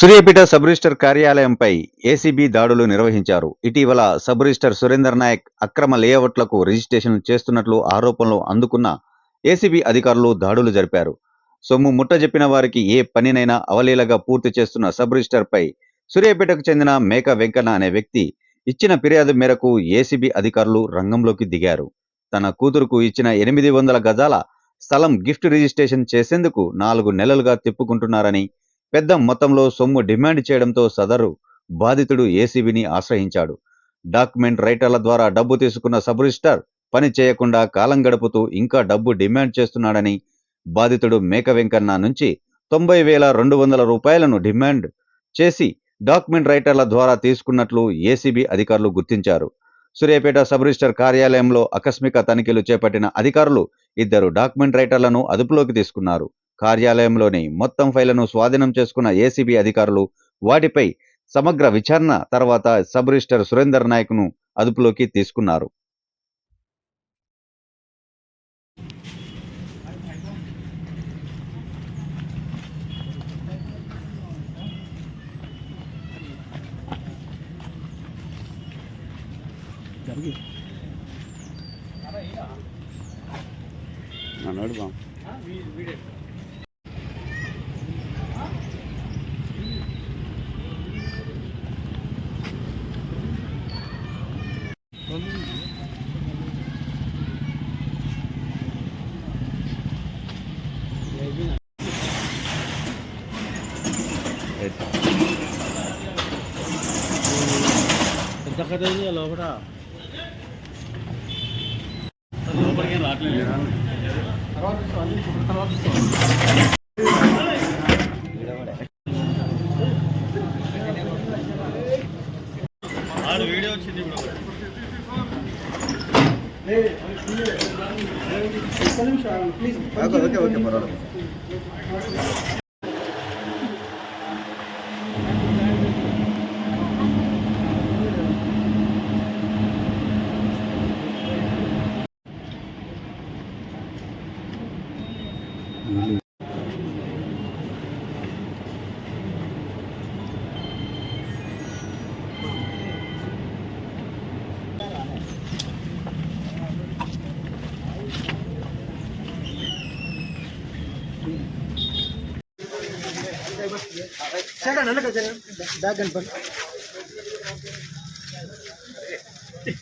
Suryapet sub register కార్యాలయంపై ACB దాడులు నిర్వహించారు. ఇటీవల సబ్ రిజిస్టర్ సురేందర్ నాయక్ అక్రమ లేఅవుట్లకు రిజిస్ట్రేషన్ చేస్తున్నట్లు ఆరోపణలు అందుకున్న ఏసీబీ అధికారులు దాడులు జరిపారు. సొమ్ము ముట్టజెప్పిన వారికి ఏ పనినైనా అవలీలగా పూర్తి చేస్తున్న సబ్ రిజిస్టర్పై సూర్యాపేటకు చెందిన మేక వెంకన్న అనే వ్యక్తి ఇచ్చిన ఫిర్యాదు మేరకు ఏసీబీ అధికారులు రంగంలోకి దిగారు. తన కూతురుకు ఇచ్చిన ఎనిమిది వందల గజాల స్థలం గిఫ్ట్ రిజిస్ట్రేషన్ చేసేందుకు నాలుగు నెలలుగా తిప్పుకుంటున్నారని పెద్ద మొత్తంలో సొమ్ము డిమాండ్ చేయడంతో సదరు బాధితుడు ఏసీబీని ఆశ్రయించాడు. డాక్యుమెంట్ రైటర్ల ద్వారా డబ్బు తీసుకున్న సబ్ పని చేయకుండా కాలం గడుపుతూ ఇంకా డబ్బు డిమాండ్ చేస్తున్నాడని బాధితుడు మేక వెంకన్న నుంచి తొంభై వేల రెండు వందల రూపాయలను డిమాండ్ చేసి డాక్యుమెంట్ రైటర్ల ద్వారా తీసుకున్నట్లు ఏసీబీ అధికారులు గుర్తించారు. సూర్యాపేట సబ్ రిజిస్టర్ కార్యాలయంలో ఆకస్మిక తనిఖీలు చేపట్టిన అధికారులు ఇద్దరు డాక్యుమెంట్ రైటర్లను అదుపులోకి తీసుకున్నారు. కార్యాలయంలోని మొత్తం ఫైళ్ళను స్వాధీనం చేసుకున్న ఏసీబీ అధికారులు వాటిపై సమగ్ర విచారణ తర్వాత సబ్ రిజిస్టర్ సురేందర్ నాయక్ను అదుపులోకి తీసుకున్నారు. నన్ను బా అయింది లోపల లోపలికి రావట్లేదు. ఆడు వీడియో వచ్చింది ఇప్పుడు. ఒకటి. ఓకే ఓకే పర్వాలేదు.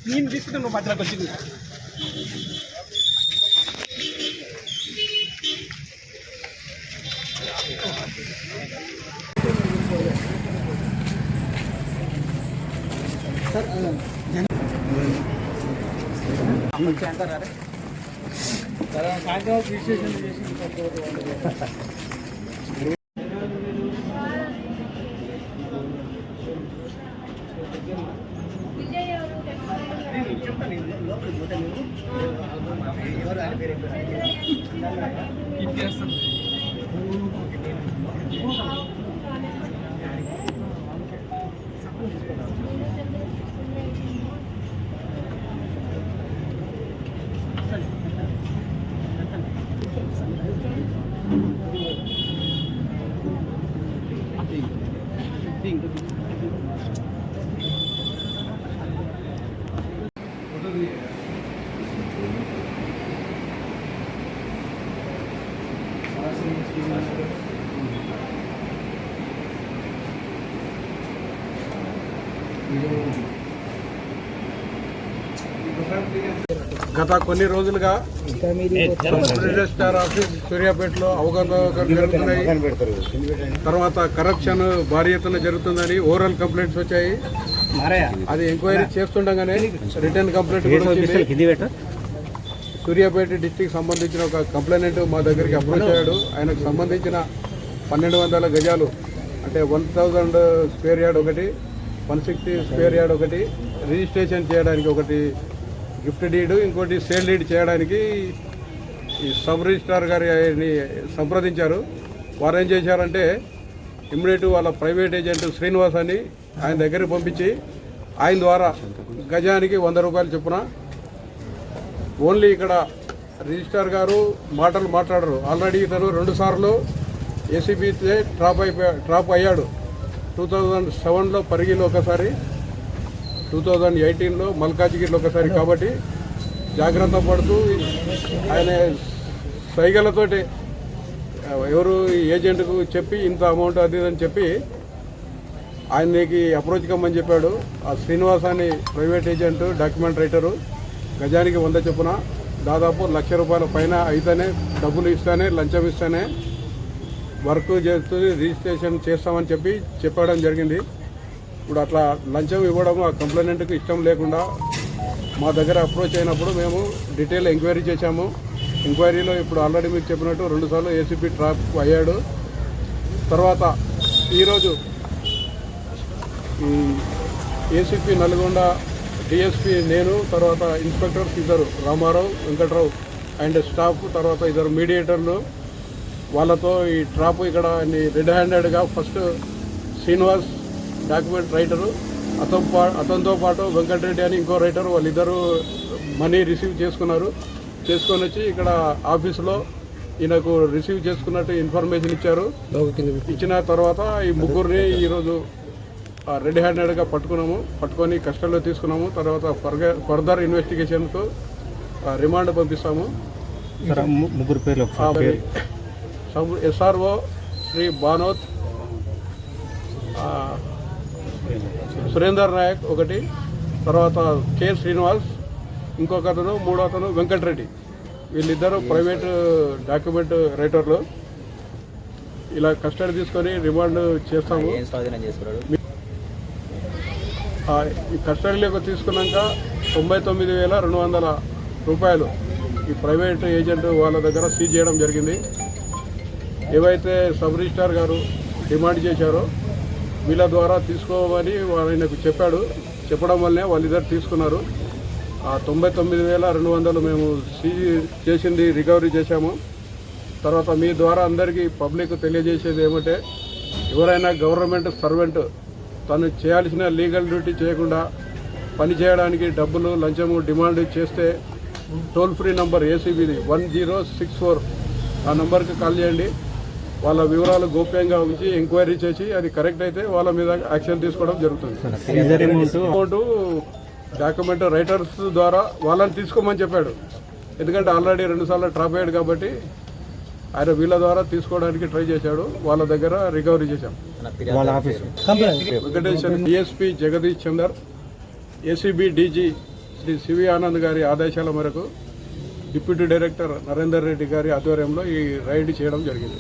ನೀನು ಬಿಸ್ಬಿಟ್ಟು ನಾವು ಮಾತ್ರ ಕೊಡ್ತೀನಿ మధ్యలోకి వచ్చింది సాయంత్రం రిజిస్ట్రేషన్ చేసి గత కొన్ని రోజులుగా సబ్ రిజిస్ట్రార్ ఆఫీస్ సూర్యాపేటలో అవగాహన జరుగుతున్నాయి. తర్వాత కరప్షన్ భారీ ఎత్తున జరుగుతుందని ఓవరాల్ కంప్లైంట్స్ వచ్చాయి. అది ఎంక్వైరీ చేస్తుండగానే రిటర్న్ కంప్లైంట్ సూర్యాపేట డిస్టిక్ సంబంధించిన ఒక కంప్లైనెంట్ మా దగ్గరికి అప్రోచ్ అయ్యాడు. ఆయనకు సంబంధించిన పన్నెండు వందల గజాలు అంటే వన్ థౌజండ్ స్క్వేర్ యార్డ్ ఒకటి వన్ సిక్స్టీ స్క్వేర్ యార్డ్ ఒకటి రిజిస్ట్రేషన్ చేయడానికి ఒకటి గిఫ్ట్ డీడ్ ఇంకోటి సేల్ డీడ్ చేయడానికి ఈ సబ్ రిజిస్ట్రార్ గారిని సంప్రదించారు. వారు ఏం చేశారంటే ఇమ్మీడియట్ వాళ్ళ ప్రైవేట్ ఏజెంట్ శ్రీనివాస్ అని ఆయన దగ్గరికి పంపించి ఆయన ద్వారా గజానికి వంద రూపాయలు చొప్పున ఓన్లీ ఇక్కడ రిజిస్టార్ గారు మాటలు మాట్లాడరు. ఆల్రెడీ ఇతను రెండు సార్లు ఏసీబీ ట్రాప్ అయిపోయా ట్రాప్ అయ్యాడు. టూ థౌజండ్ సెవెన్లో పరిగిలో ఒకసారి టూ థౌజండ్ ఎయిటీన్లో మల్కాజ్గిరిలో ఒకసారి కాబట్టి జాగ్రత్త పడుతూ ఆయన సైగలతోటి ఎవరు ఈ ఏజెంట్కు చెప్పి ఇంత అమౌంట్ అది అని చెప్పి ఆయనకి అప్రోచ్ కమ్మని చెప్పాడు. ఆ శ్రీనివాస్ అని ప్రైవేట్ ఏజెంట్ డాక్యుమెంట్ రైటరు గజానికి వంద చొప్పున దాదాపు లక్ష రూపాయల పైన అయితేనే డబ్బులు ఇస్తానే లంచం ఇస్తానే వర్క్ చేస్తూ రిజిస్ట్రేషన్ చేస్తామని చెప్పి చెప్పడం జరిగింది. ఇప్పుడు అట్లా లంచం ఇవ్వడం ఆ కంప్లైంట్కి ఇష్టం లేకుండా మా దగ్గర అప్రోచ్ అయినప్పుడు మేము డీటెయిల్ ఎంక్వైరీ చేశాము. ఎంక్వైరీలో ఇప్పుడు ఆల్రెడీ మీకు చెప్పినట్టు రెండుసార్లు ఏసీపీ ట్రాప్ అయ్యాడు. తర్వాత ఈరోజు ఈ ఏసీపీ నల్గొండ డిఎస్పీ నేను తర్వాత ఇన్స్పెక్టర్స్ ఇద్దరు రామారావు వెంకట్రావు అండ్ స్టాఫ్ తర్వాత ఇద్దరు మీడియేటర్లు. వాళ్ళతో ఈ ట్రాప్ ఇక్కడ రెడ్ హ్యాండెడ్గా ఫస్ట్ శ్రీనివాస్ డాక్యుమెంట్ రైటరు. అతను పా అతనితో పాటు వెంకటరెడ్డి అని ఇంకో రైటర్ వాళ్ళిద్దరూ మనీ రిసీవ్ చేసుకున్నారు. చేసుకొని వచ్చి ఇక్కడ ఆఫీసులో ఈయనకు రిసీవ్ చేసుకున్నట్టు ఇన్ఫర్మేషన్ ఇచ్చారు. ఇచ్చిన తర్వాత ఈ ముగ్గురిని ఈరోజు రెడ్ హ్యాండెడ్గా పట్టుకున్నాము. పట్టుకొని కస్టడీలో తీసుకున్నాము. తర్వాత ఫర్గర్ ఫర్దర్ ఇన్వెస్టిగేషన్కు రిమాండ్ పంపిస్తాము. ముగ్గురు పేర్లు ఎస్ఆర్ఓ శ్రీ బానోత్ ఆ, సురేందర్ నాయక్ ఒకటి తర్వాత కె శ్రీనివాస్ ఇంకొక అతను మూడో అతను వెంకటరెడ్డి. వీళ్ళిద్దరూ ప్రైవేట్ డాక్యుమెంట్ రైటర్లు. ఇలా కస్టడీ తీసుకొని రిమాండ్ చేస్తాము. ఈ కస్టడీలోకి తీసుకున్నాక తొంభై తొమ్మిది వేల రెండు వందల రూపాయలు ఈ ప్రైవేట్ ఏజెంట్ వాళ్ళ దగ్గర సీజ్ చేయడం జరిగింది. ఏవైతే సబ్ రిజిస్టార్ గారు డిమాండ్ చేశారో వీళ్ళ ద్వారా తీసుకోమని ఆయనకు చెప్పాడు. చెప్పడం వల్లనే వాళ్ళిద్దరు తీసుకున్నారు. ఆ తొంభై తొమ్మిది వేల రెండు వందలు మేము సీజ్ చేసింది రికవరీ చేశాము. తర్వాత మీ ద్వారా అందరికీ పబ్లిక్ తెలియజేసేది ఏమంటే ఎవరైనా గవర్నమెంట్ సర్వెంట్ తను చేయాల్సిన లీగల్ డ్యూటీ చేయకుండా పని చేయడానికి డబ్బులు లంచము డిమాండ్ చేస్తే టోల్ ఫ్రీ నంబర్ ఏసీబీది వన్ జీరో సిక్స్ ఫోర్. ఆ నంబర్కి కాల్ చేయండి. వాళ్ళ వివరాలు గోప్యంగా ఉంచి ఎంక్వైరీ చేసి అది కరెక్ట్ అయితే వాళ్ళ మీద యాక్షన్ తీసుకోవడం జరుగుతుంది. అమౌంట్ డాక్యుమెంట్ రైటర్స్ ద్వారా వాళ్ళని తీసుకోమని చెప్పాడు. ఎందుకంటే ఆల్రెడీ రెండుసార్లు ట్రాప్ అయ్యాడు కాబట్టి ఆయన వీళ్ళ ద్వారా తీసుకోవడానికి ట్రై చేశాడు. వాళ్ళ దగ్గర రికవరీ చేశాం. వాళ్ళ office. Venkateshwara DSP Jagadish Chander ACB DG Shri CV Anand గారి ఆదేశాల మేరకు డిప్యూటీ డైరెక్టర్ నరేందర్ రెడ్డి గారి ఆధ్వర్యంలో ఈ రైడ్ చేయడం జరిగింది.